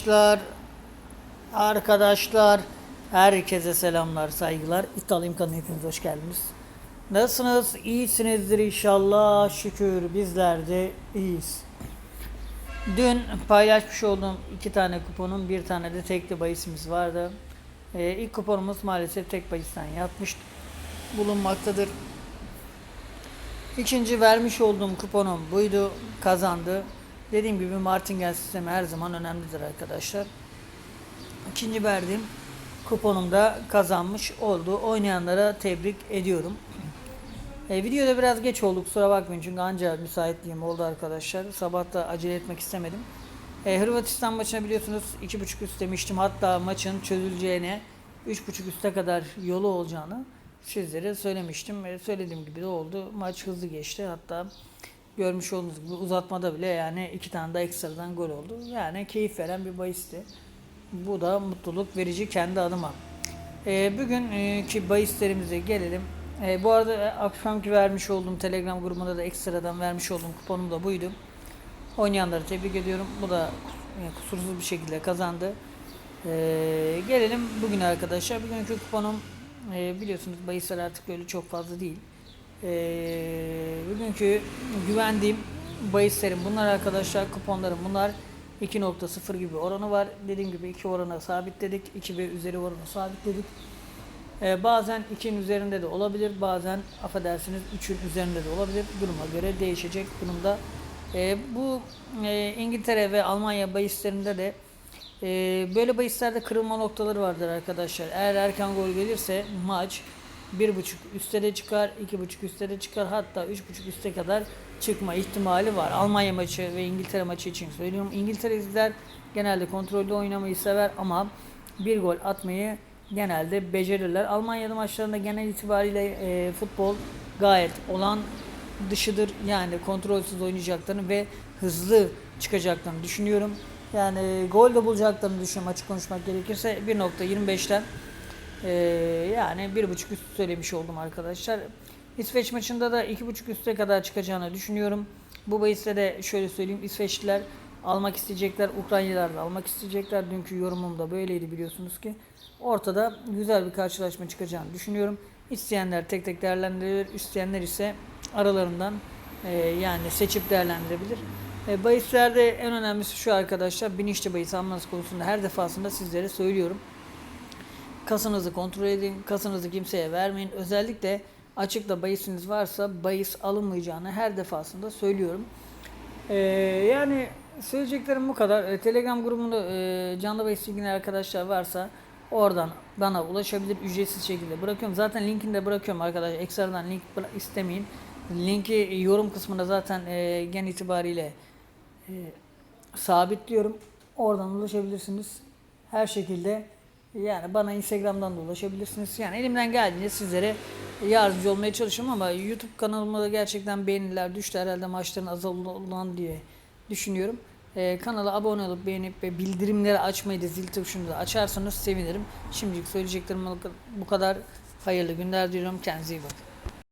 Arkadaşlar, arkadaşlar, herkese selamlar, saygılar. İddialı imkanı hepiniz hoş geldiniz. Nasılsınız? İyisinizdir inşallah. Şükür bizler de iyiyiz. Dün paylaşmış olduğum iki tane kuponun bir tane de tekli bahisimiz vardı. Ee, ilk kuponumuz maalesef tek bahisten yatmış bulunmaktadır. İkinci vermiş olduğum kuponum buydu. Kazandı. Dediğim gibi martingale sistemi her zaman önemlidir arkadaşlar. İkinci verdiğim kuponum da kazanmış oldu. Oynayanlara tebrik ediyorum. E, videoda biraz geç olduk kusura bakmayın çünkü anca müsaitliğim oldu arkadaşlar. Sabah da acele etmek istemedim. E, Hırvatistan maçına biliyorsunuz 2.5 üst demiştim. Hatta maçın çözüleceğine 3.5 üste kadar yolu olacağını sizlere söylemiştim. E, söylediğim gibi de oldu. Maç hızlı geçti. Hatta görmüş olduğunuz gibi uzatmada bile yani iki tane daha ekstradan gol oldu. Yani keyif veren bir bahisti. Bu da mutluluk verici kendi adıma. E, bugünkü bahislerimize gelelim. E, bu arada e, akşamki vermiş olduğum Telegram grubunda da ekstradan vermiş olduğum kuponum da buydu. Oynayanları tebrik ediyorum. Bu da yani kusursuz bir şekilde kazandı. Ee, gelelim bugün arkadaşlar. Bugünkü kuponum e, biliyorsunuz bahisler artık böyle çok fazla değil. Ee, bugünkü güvendiğim bahislerim bunlar arkadaşlar. Kuponlarım bunlar. 2.0 gibi oranı var. Dediğim gibi 2 orana sabitledik. 2 ve üzeri oranı sabitledik. Ee, bazen 2'nin üzerinde de olabilir. Bazen affedersiniz 3'ün üzerinde de olabilir. Duruma göre değişecek durumda. Ee, bu e, İngiltere ve Almanya bahislerinde de e, böyle bahislerde kırılma noktaları vardır arkadaşlar. Eğer erken gol gelirse maç 1.5 üstte de çıkar, 2.5 üstte de çıkar hatta 3.5 üste kadar çıkma ihtimali var. Almanya maçı ve İngiltere maçı için söylüyorum. İngiltere'liler genelde kontrollü oynamayı sever ama bir gol atmayı genelde becerirler. Almanya'da maçlarında genel itibariyle e, futbol gayet olan dışıdır. Yani kontrolsüz oynayacaklarını ve hızlı çıkacaklarını düşünüyorum. Yani gol de bulacaklarını düşünüyorum açık konuşmak gerekirse 1.25'ten e, yani 1.5 üst söylemiş oldum arkadaşlar. İsveç maçında da 2.5 üste kadar çıkacağını düşünüyorum. Bu bahiste de şöyle söyleyeyim İsveçliler almak isteyecekler. Ukraynalılar da almak isteyecekler. Dünkü yorumum da böyleydi biliyorsunuz ki. Ortada güzel bir karşılaşma çıkacağını düşünüyorum. İsteyenler tek tek değerlendirebilir. İsteyenler ise aralarından e, yani seçip değerlendirebilir. E, bahislerde en önemlisi şu arkadaşlar. Bilinçli bahis almanız konusunda her defasında sizlere söylüyorum. Kasınızı kontrol edin. Kasınızı kimseye vermeyin. Özellikle açıkta bahisiniz varsa bahis alınmayacağını her defasında söylüyorum. Ee, yani söyleyeceklerim bu kadar. Ee, Telegram grubunda e, canlı bahis ilgili arkadaşlar varsa oradan bana ulaşabilir ücretsiz şekilde bırakıyorum. Zaten linkini de bırakıyorum arkadaşlar. Ekstradan link istemeyin. Linki yorum kısmına zaten e, gen itibariyle e, sabitliyorum. Oradan ulaşabilirsiniz. Her şekilde yani bana Instagram'dan da ulaşabilirsiniz. Yani elimden geldiğince sizlere yardımcı olmaya çalışıyorum ama YouTube kanalıma da gerçekten beğeniler düştü herhalde maçların azalından diye düşünüyorum. Ee, kanala abone olup beğenip ve bildirimleri açmayı da zil tuşunu da açarsanız sevinirim. Şimdilik söyleyeceklerim bu kadar. Hayırlı günler diliyorum. Kendinize iyi bakın.